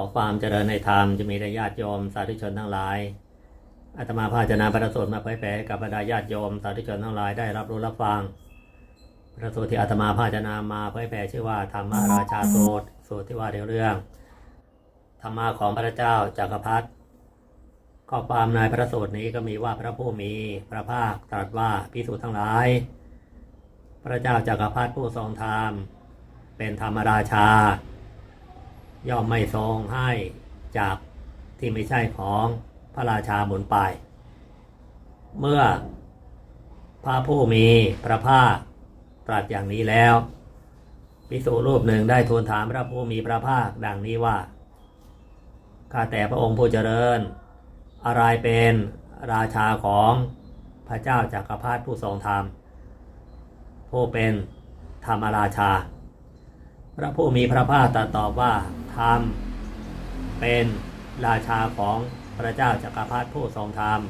ขอความเจริญในธรรมจะมีแด่ญาติโยมสาธุชนทั้งหลายอาตมาภาจนำประสูตรมาเผยแผ่กับบรรดาญาติโยมสาธุชนทั้งหลายได้รับรู้รับฟังประสูตรที่อาตมาภาจนำมาเผยแผ่ชื่อว่าธรรมราชาสูตรสูตรที่ว่าเรื่องธรรมะของพระเจ้าจักรพรรดิข้อความในพระสูตรนี้ก็มีว่าพระผู้มีพระภาคตรัสว่าพิสูจน์ทั้งหลาย พระเจ้าจักรพรรดิผู้ทรงธรรมเป็นธรรมราชา ย่อมไม่ทรงให้จากที่ไม่ใช่ของพระราชาหมุนไป เมื่อพระผู้มีพระภาคตรัสอย่างนี้แล้วภิกษุรูปหนึ่งได้ทูลถามพระผู้มีพระภาคดังนี้ว่า ข้าแต่พระองค์ผู้เจริญ อะไรเป็นราชาของพระเจ้าจากักรพรรดิผู้ทรงธรรม ผู้เป็นธรรมราชา พระผู้มีพระภาคตรัสตอบว่า ธรรม เป็นราชาของพระเจ้าจากักรพรรดิผู้ทรงธรรม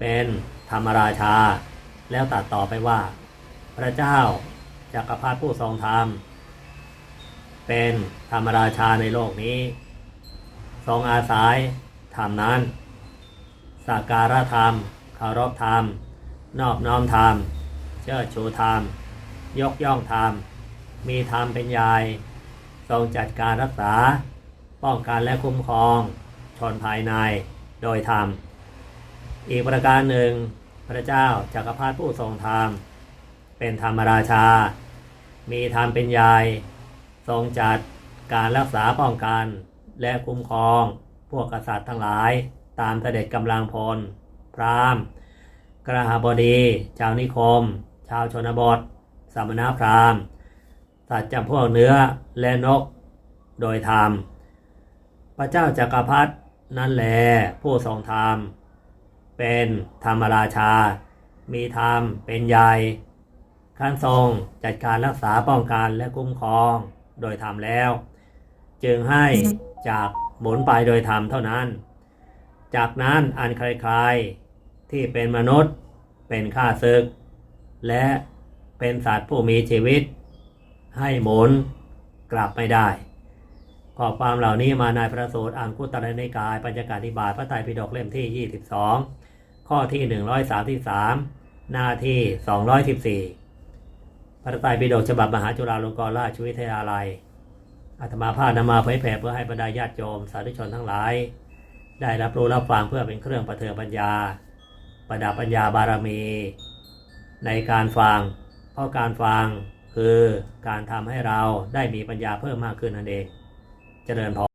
เป็นธรรมราชา แล้วตัดต่อไปว่า พระเจ้าจากักรพรรดิผู้ทรงธรรม เป็นธรรมราชาในโลกนี้ ทรงอาศัยธรรมนั้นสักการะธรรมเคารพธรรม นอบน้อมธรรม เชิดชูธรรม ยกย่องธรรม มีธรรมเป็นใหญ่ ทรงจัดการรักษา ป้องกันและคุ้มครอง ชนภายในโดยธรรม อีกประการหนึ่ง พระเจ้าจักรพรรดิผู้ทรงธรรม เป็นธรรมราชา มีธรรมเป็นใหญ่ทรงจัดการรักษาป้องกันและคุ้มครอง พวกกษัตริย์ทั้งหลาย ตามเสด็จกำลังพล พราหมณ์กระหาบดี ชาวนิคม ชาวชนบทสมณพราหมณ์ สัตว์จำพวกเนื้อและนกโดยธรรม พระเจ้าจักรพรรดินั่นแหลผู้ทรงธรรม เป็นธรรมราชา มีธรรมเป็นใหญ่ขั้นทรงจัดการรักษาป้องกันและคุ้มครองโดยธรรมแล้ว จึงให้จากหมุนไปโดยธรรมเท่านั้น จากนั้นอันใครๆที่เป็นมนุษย์เป็นข้าศึก และเป็นสัตว์ผู้มีชีวิต ให้หมุนกลับไม่ได้ข้อความเหล่านี้มาในพระสูตรอังคุตรนิกายปัญจการธิบาตพระไตรปิฎกเล่มที่ 22 ข้อที่ 133 หน้าที่ 214 พระไตรปิฎกฉบับมหาจุฬาลงกรณราชวิทยาลัยอาตมาภาพนำมาเผยแผ่เพื่อให้บรรดาญาติโยมสาธุชนทั้งหลาย ได้รับรู้รับฟังเพื่อเป็นเครื่องประเทืองปัญญา ประดับปัญญาบารมี ในการฟังเพราะการฟัง คือการทำให้เราได้มีปัญญาเพิ่มมากขึ้นนั่นเอง เจริญพร